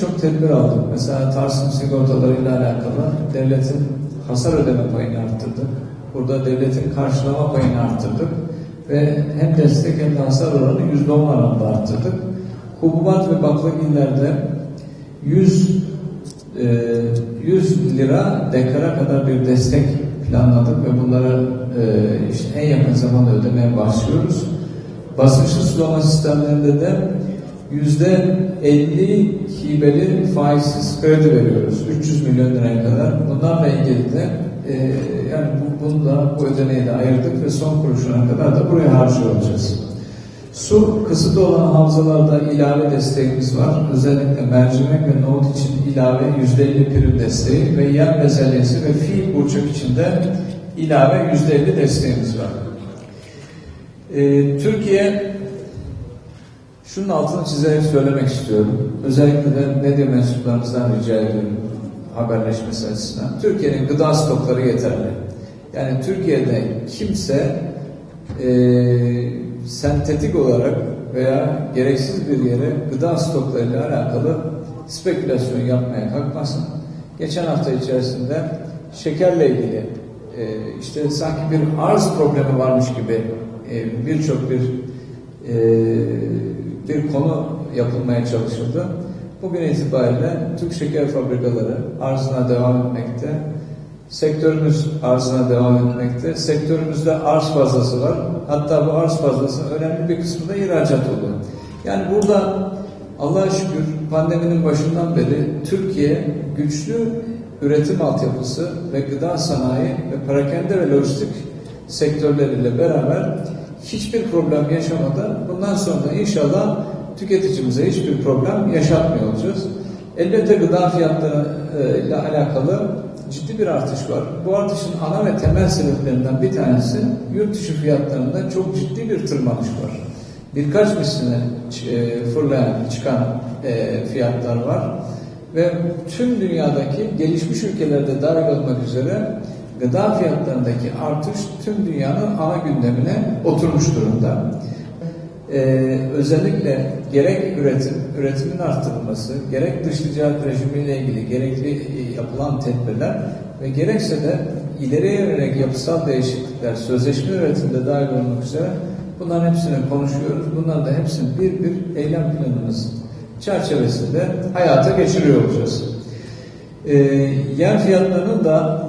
Çok tedbir aldık. Mesela Tarsim sigortalarıyla alakalı devletin hasar ödeme payını arttırdık. Burada devletin karşılama payını arttırdık. Ve hem destek hem de hasar oranı %10 oranında arttırdık. Hububat ve baklagillerde 100 e, 100 lira dekara kadar bir destek planladık ve bunları e, işte en yakın zamanda ödemeye başlıyoruz. Basınçlı sulama sistemlerinde de yüzde 50 hibeli faizsiz kredi veriyoruz. 300 milyon liraya kadar. Bunlarla ilgili de e, yani bu, bunu da bu ödeneği de ayırdık ve son kuruşuna kadar da buraya harcıyor. Su kısıtlı olan havzalarda ilave desteğimiz var. Özellikle mercimek ve nohut için ilave %50 prim desteği ve yem bezelyesi ve fi burçak için de ilave %50 desteğimiz var. Ee, Türkiye şunun altını çizerek söylemek istiyorum. Özellikle de medya mensuplarımızdan rica ediyorum haberleşmesi açısından. Türkiye'nin gıda stokları yeterli. Yani Türkiye'de kimse eee sentetik olarak veya gereksiz bir yere gıda stoklarıyla alakalı spekülasyon yapmaya kalkmasın. Geçen hafta içerisinde şekerle ilgili e, işte sanki bir arz problemi varmış gibi e, birçok bir e, bir konu yapılmaya çalışıldı. Bugün itibariyle Türk şeker fabrikaları arzına devam etmekte. Sektörümüz arzına devam etmekte. Sektörümüzde arz fazlası var. Hatta bu arz fazlasının önemli bir kısmı da ihracat oluyor. Yani burada Allah'a şükür pandeminin başından beri Türkiye güçlü üretim altyapısı ve gıda sanayi ve perakende ve lojistik sektörleriyle beraber hiçbir problem yaşamadan bundan sonra inşallah tüketicimize hiçbir problem yaşatmıyor olacağız. Elbette gıda fiyatları ile alakalı ciddi bir artış var. Bu artışın ana ve temel sebeplerinden bir tanesi yurt dışı fiyatlarında çok ciddi bir tırmanış var. Birkaç misline e, fırlayan, çıkan e, fiyatlar var. Ve tüm dünyadaki gelişmiş ülkelerde dahil olmak üzere gıda fiyatlarındaki artış tüm dünyanın ana gündemine oturmuş durumda. Ee, özellikle gerek üretim, üretimin artırılması, gerek dış ticaret rejimiyle ilgili gerekli e, yapılan tedbirler ve gerekse de ileriye yönelik yapısal değişiklikler, sözleşme üretiminde dahil olmak üzere bunların hepsini konuşuyoruz. Bunların da hepsini bir bir eylem planımız çerçevesinde hayata geçiriyor olacağız. Ee, yer fiyatlarının da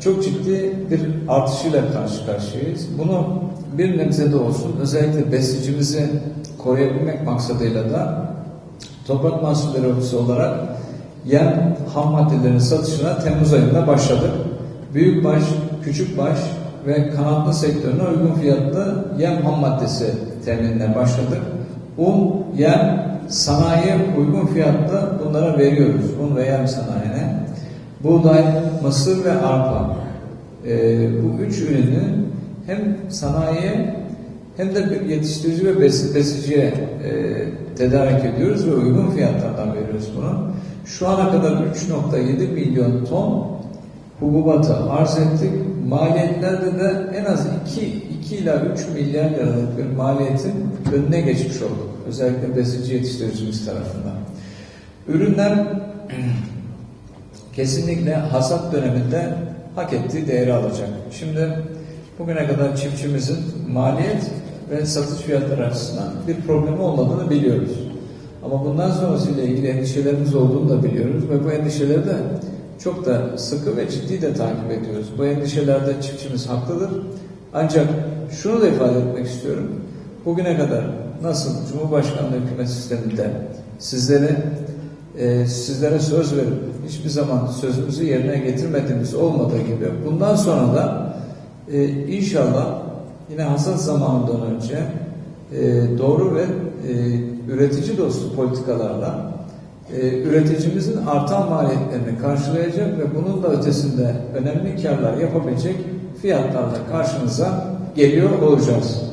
çok ciddi bir artışıyla karşı karşıyayız. Bunu bir nebze de olsun özellikle besicimizi koruyabilmek maksadıyla da Toprak Mahsulleri Ofisi olarak yem ham maddelerin satışına Temmuz ayında başladık. Büyükbaş, küçükbaş ve kanatlı sektörüne uygun fiyatlı yem ham maddesi teminine başladık. Un, yem, sanayiye uygun fiyatlı bunlara veriyoruz. Un ve yem sanayine. Buğday, mısır ve arpa. Ee, bu üç ürünü hem sanayiye hem de yetiştirici ve bes besiciye e, tedarik ediyoruz ve uygun fiyatlardan veriyoruz bunu. Şu ana kadar 3.7 milyon ton hububatı arz ettik. Maliyetlerde de en az 2, 2 ila 3 milyar liralık bir maliyetin önüne geçmiş olduk. Özellikle besici yetiştiricimiz tarafından. Ürünler kesinlikle hasat döneminde hak ettiği değeri alacak. Şimdi bugüne kadar çiftçimizin maliyet ve satış fiyatları açısından bir problemi olmadığını biliyoruz. Ama bundan sonrasıyla ilgili endişelerimiz olduğunu da biliyoruz ve bu endişeleri de çok da sıkı ve ciddi de takip ediyoruz. Bu endişelerde çiftçimiz haklıdır. Ancak şunu da ifade etmek istiyorum. Bugüne kadar nasıl Cumhurbaşkanlığı hükümet sisteminde sizlere e, sizlere söz verip hiçbir zaman sözümüzü yerine getirmediğimiz olmadığı gibi bundan sonra da e, inşallah yine hasat zamanından önce e, doğru ve e, üretici dostu politikalarla üreticimizin artan maliyetlerini karşılayacak ve bunun da ötesinde önemli karlar yapabilecek fiyatlarla karşınıza geliyor olacağız.